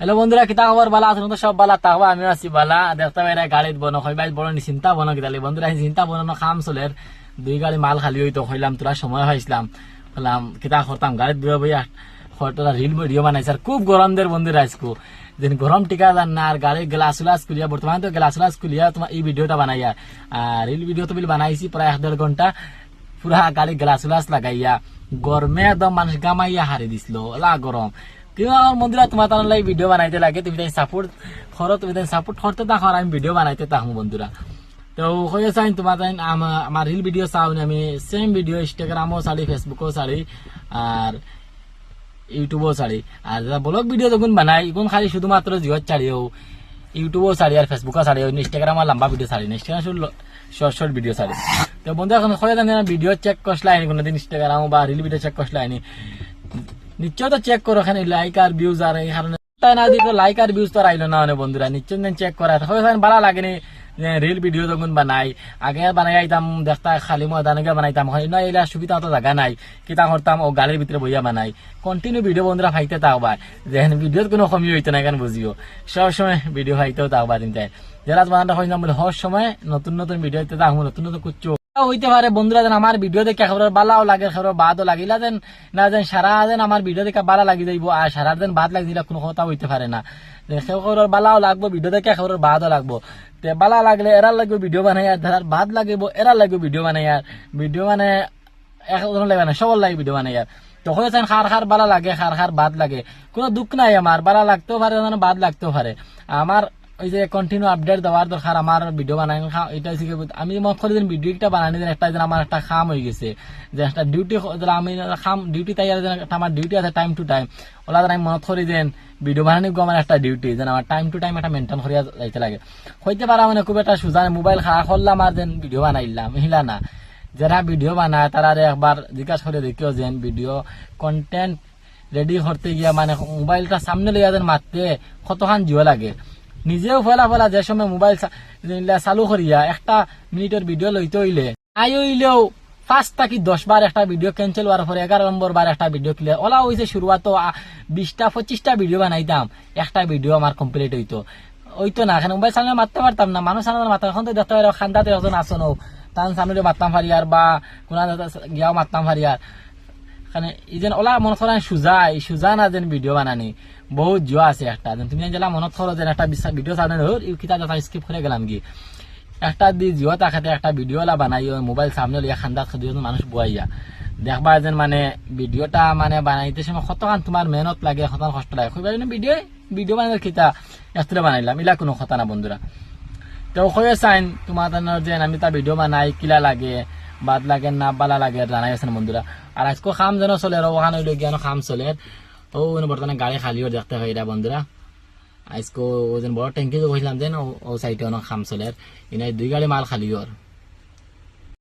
Hello বন্ধুরা, কিতা খবর? বালা আছে তো সব বালা তাহবা আমিও আছি বালা দেখতে পাই গাড়িত বনো হইবাই বড় নি চিন্তা বনো কিতালি বন্ধুরা চিন্তা বনো খাম চলের দুই গাড়ি মাল খালি হইতো হইলাম তোরা সময় হয়েছিলাম বললাম কিতা করতাম গাড়িত বইয়া বইয়া তোরা রিল ভিডিও বানাইছে। আর খুব গরম দের বন্ধুরা আজকু। যেন গরম টিকা যান না আর গাড়ি গ্লাস উলাস খুলিয়া বর্তমানে তো গ্লাস উলাস খুলিয়া তোমার এই ভিডিওটা বানাইয়া আর রিল ভিডিও তো বিল বানাইছি প্রায় এক দেড় ঘণ্টা পুরা গাড়ি গ্লাস উলাস লাগাইয়া গরমে একদম মানুষ গামাইয়া হারি দিছিল। ওলা গরম আমার মন্দিরা তোমার লাগে ভিডিও বানাইতে লাগে, তুমি তাই সাপোর্ট করো তুমি তাই সাপোর্ট করতে থাকো আর আমি ভিডিও বানাইতে থাকব বন্ধুরা তো হয়ে চাই তোমার তাই আমা- আমার রিল ভিডিও চাও, আমি সেম ভিডিও ইনস্টাগ্রামও ছাড়ি ফেসবুকও ছাড়ি আর ইউটিউবও ছাড়ি আর ব্লগ ভিডিও যখন বানাই এখন খালি শুধুমাত্র জিওর ছাড়িও ইউটিউবও ছাড়ি আর ফেসবুকও ছাড়ি ইনস্টাগ্রাম আর লম্বা ভিডিও না ইনস্টাগ্রাম শুধু শর্ট শর্ট ভিডিও ছাড়ি তো বন্ধু এখন হয়ে জানি ভিডিও চেক করলে কোনোদিন ইনস্টাগ্রাম বা রিল ভিডিও চেক করলে নিশ্চয় তো চেক করো, এখানে লাইক আর ভিউজ আর এই কারণে তাই না লাইক আর ভিউজ তো আইলো না মানে বন্ধুরা নিশ্চয় চেক করা। হয় ভালো লাগেনি রিল ভিডিও যখন বানাই আগে বানাই আইতাম দেখতা খালি ময়দানকে বানাইতাম। না এলা সুবিধা তো জায়গা নাই। কিতা করতাম ও গাড়ির ভিতরে বইয়া বানাই কন্টিনিউ ভিডিও বন্ধুরা ফাইতে থাকবা যেন ভিডিওত কোনো কমি হইতো না কেন বুঝিও সব সময় ভিডিও ফাইতেও থাকবা চিন্তায় যারা বানানটা হয় না বলে হর সময় নতুন নতুন ভিডিও হইতে থাকব নতুন নতুন কুচ্চো হইতে পারে, বন্ধুরা, যেন আমার ভিডিও দেখে খবর বালাও লাগে খবর বাদও লাগিলা যেন, না যেন সারা যেন আমার ভিডিও দেখে বালা লাগি যাইব আর সারা দিন বাদ লাগি দিলে কোনো কথা হইতে পারে না। খবর বালাও লাগবো ভিডিও দেখে খবর বাদও লাগবো। তে বালা লাগলে এরা লাগবে ভিডিও বানাই আর ধারার বাদ লাগিব এরা লাগবে ভিডিও বানাই আর ভিডিও মানে এক ধরনের লাগে না সবল লাগে ভিডিও বানাই আর তখন চান খার খার বালা লাগে খার খার বাদ লাগে। কোনো দুঃখ নাই আমার বালা লাগতেও পারে বাদ লাগতেও পারে আমার ওই যে কন্টিনিউ আপডেট দেওয়ার দরকার আমার ভিডিও বানাই এটা কি, আমি মত করে দিন ভিডিওটা বানানি দিন একটা যেন আমার একটা খাম হয়ে গেছে। যে একটা ডিউটি আমি খাম ডিউটি তাই যেন একটা আমার ডিউটি আছে টাইম টু টাইম ওলা যেন আমি মনত করি দেন ভিডিও বানানি আমার একটা ডিউটি যেন আমার টাইম টু টাইম একটা মেনটেন করিয়া যাইতে লাগে। হইতে পারা মানে খুব একটা সুজান মোবাইল খাওয়া করলাম আর যেন ভিডিও বানাইলাম হিলা না। যারা ভিডিও বানায় তারা একবার জিজ্ঞাসা করে দেখিও যেন ভিডিও কন্টেন্ট রেডি করতে গিয়া মানে মোবাইলটা সামনে লইয়া যেন মারতে কতখান জিও লাগে। নিজেও ফেলা ফেলা যে সময় মোবাইল চালু করিয়া একটা মিনিটের ভিডিও লইতে হইলে, আই হইলেও পাঁচটা কি দশ বার একটা ভিডিও ক্যান্সেল হওয়ার পরে এগারো নম্বর বার একটা ভিডিও ক্লিয়ার ওলা হয়েছে শুরুয়াত বিশটা পঁচিশটা ভিডিও বানাইতাম, একটা ভিডিও আমার কমপ্লিট হইতো। ওইতো না, এখানে মোবাইল সামনে মারতে পারতাম না, মানুষ সামনে মারতাম এখন তো দেখতে পারে খান্দাতে এখন আসো নৌ তার সামনে মারতাম পারি আর বা কোনা গিয়াও মারতাম পারি আর এখানে ইজেন ওলা মনে করেন সুজা সুজা না যেন ভিডিও বানানি। বহুত জোয়া আছে একটা। তুমি জেলা মনত করো যেন একটা বিশ্বাস ভিডিও চালে কিতা কথা স্কিপ করে গেলাম কি? একটা দি জিও তাকাতে একটা ভিডিও লা বানাই মোবাইল সামনে লিয়া খান্দা খাদি মানুষ বুয়াইয়া দেখবা যেন মানে ভিডিওটা মানে বানাইতে সময় কতক্ষণ তোমার মেহনত লাগে কতক্ষণ কষ্ট লাগে। কইবা ভিডিও ভিডিও বানাই কিতা এতটা বানাইলাম। ইলা কোনো কথা না বন্ধুরা। তো হয়ে চাইন তোমার যে আমি তা ভিডিও বানাই, কিলা লাগে বাদ লাগে না বালা লাগে জানাই আছেন বন্ধুরা? আর আজকে খাম যেন চলে আর ওখানে গিয়ে খাম চলে। ও বর্তমানে গাড়ি খালিও দেখতে হয় এটা বন্ধুরা। আজকে ও যেন বড় ট্যাঙ্কি যে কইলাম যেন, ও সাইডে অনেক খাম চলে ইনাই দুই গাড়ি মাল খালিও